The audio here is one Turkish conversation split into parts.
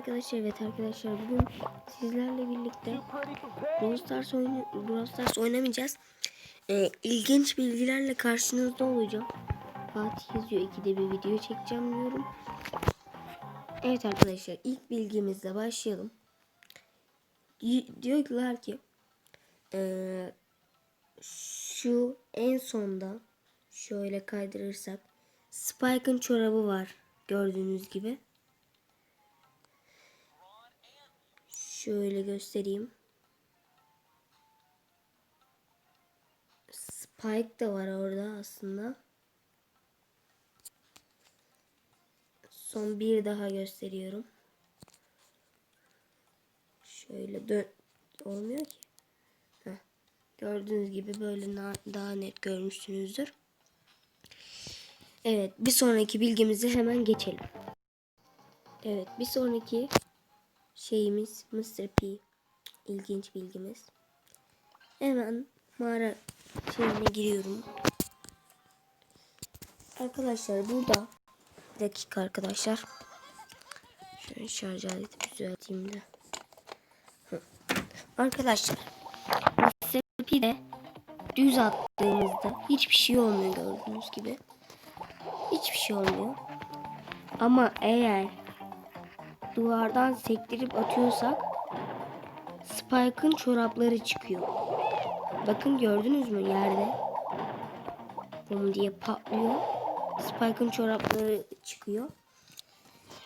arkadaşlar. Evet arkadaşlar bugün sizlerle birlikte Brawl Stars, oyunu, Brawl Stars oynamayacağız. Ee, ilginç bilgilerle karşınızda olacağım. Fatih yazıyor ikide bir video çekeceğim diyorum. Evet arkadaşlar ilk bilgimizle başlayalım. Y- diyorlar ki ee, şu en sonda şöyle kaydırırsak Spike'ın çorabı var gördüğünüz gibi. Şöyle göstereyim. Spike de var orada aslında. Son bir daha gösteriyorum. Şöyle dön olmuyor ki. Heh. Gördüğünüz gibi böyle daha net görmüşsünüzdür. Evet, bir sonraki bilgimizi hemen geçelim. Evet, bir sonraki şeyimiz Mr. P. İlginç bilgimiz. Hemen mağara şeyine giriyorum. Arkadaşlar burada bir dakika arkadaşlar. Şöyle şarj aleti düzelteyim de. Arkadaşlar Mr. P'de düz attığımızda hiçbir şey olmuyor gördüğünüz gibi. Hiçbir şey olmuyor. Ama eğer duvardan sektirip atıyorsak Spike'ın çorapları çıkıyor. Bakın gördünüz mü yerde? Bum diye patlıyor. Spike'ın çorapları çıkıyor.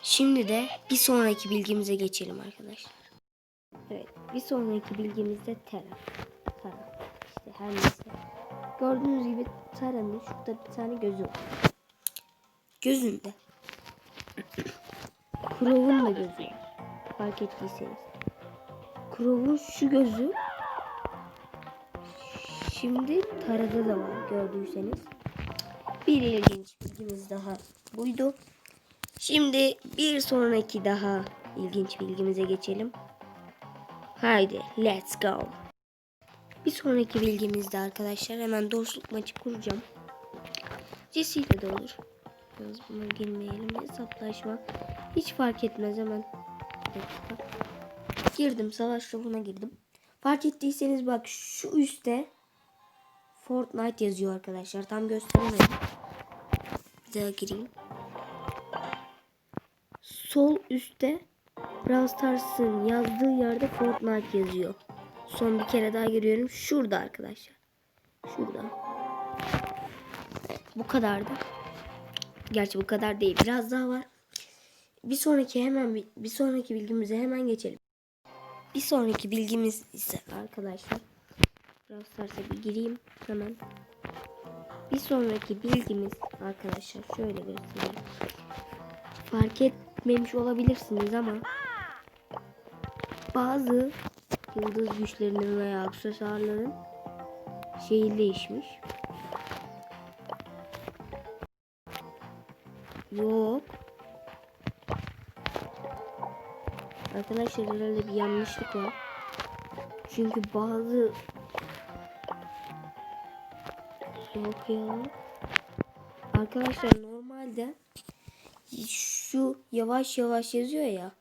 Şimdi de bir sonraki bilgimize geçelim arkadaşlar. Evet, bir sonraki bilgimizde Tera. Tara. İşte her neyse. Gördüğünüz gibi Tara'nın şurada bir tane gözü var. Gözünde Crow'un da gözü. Fark ettiyseniz. Crow'un şu gözü şimdi Tara'da da var gördüyseniz. Bir ilginç bilgimiz daha buydu. Şimdi bir sonraki daha ilginç bilgimize geçelim. Haydi let's go. Bir sonraki bilgimizde arkadaşlar hemen dostluk maçı kuracağım. Jesse ile de olur. Yalnız buna girmeyelim. Hesaplaşma. Hiç fark etmez hemen. Girdim. Savaş ruhuna girdim. Fark ettiyseniz bak şu üstte Fortnite yazıyor arkadaşlar. Tam gösteremedim. Bir daha gireyim. Sol üstte Brawl Stars'ın yazdığı yerde Fortnite yazıyor. Son bir kere daha giriyorum. Şurada arkadaşlar. Şurada. Evet, bu kadardı. Gerçi bu kadar değil. Biraz daha var. Bir sonraki hemen bir, sonraki bilgimize hemen geçelim. Bir sonraki bilgimiz ise arkadaşlar. Brawl Stars'a bir gireyim hemen. Bir sonraki bilgimiz arkadaşlar şöyle göstereyim. Fark etmemiş olabilirsiniz ama bazı yıldız güçlerinin veya aksesuarların şeyi değişmiş. Yok. Arkadaşlar herhalde bir yanlışlık var. Çünkü bazı Yok ya. Arkadaşlar normalde şu yavaş yavaş yazıyor ya.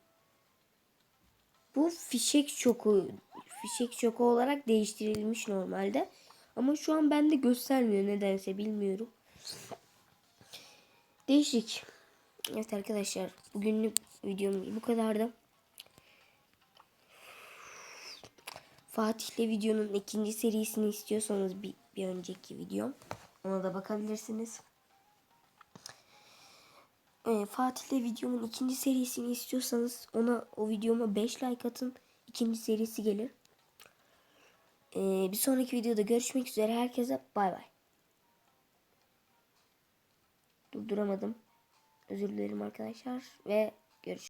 Bu fişek şoku fişek şoku olarak değiştirilmiş normalde. Ama şu an bende göstermiyor nedense bilmiyorum. Değişik. Evet arkadaşlar bugünlük videom bu kadardı. Fatih'le videonun ikinci serisini istiyorsanız bir, bir önceki videom ona da bakabilirsiniz. Ee, Fatih'le videomun ikinci serisini istiyorsanız ona o videoma 5 like atın. İkinci serisi gelir. Ee, bir sonraki videoda görüşmek üzere. Herkese bay bay. Durduramadım. Özür dilerim arkadaşlar ve görüşürüz.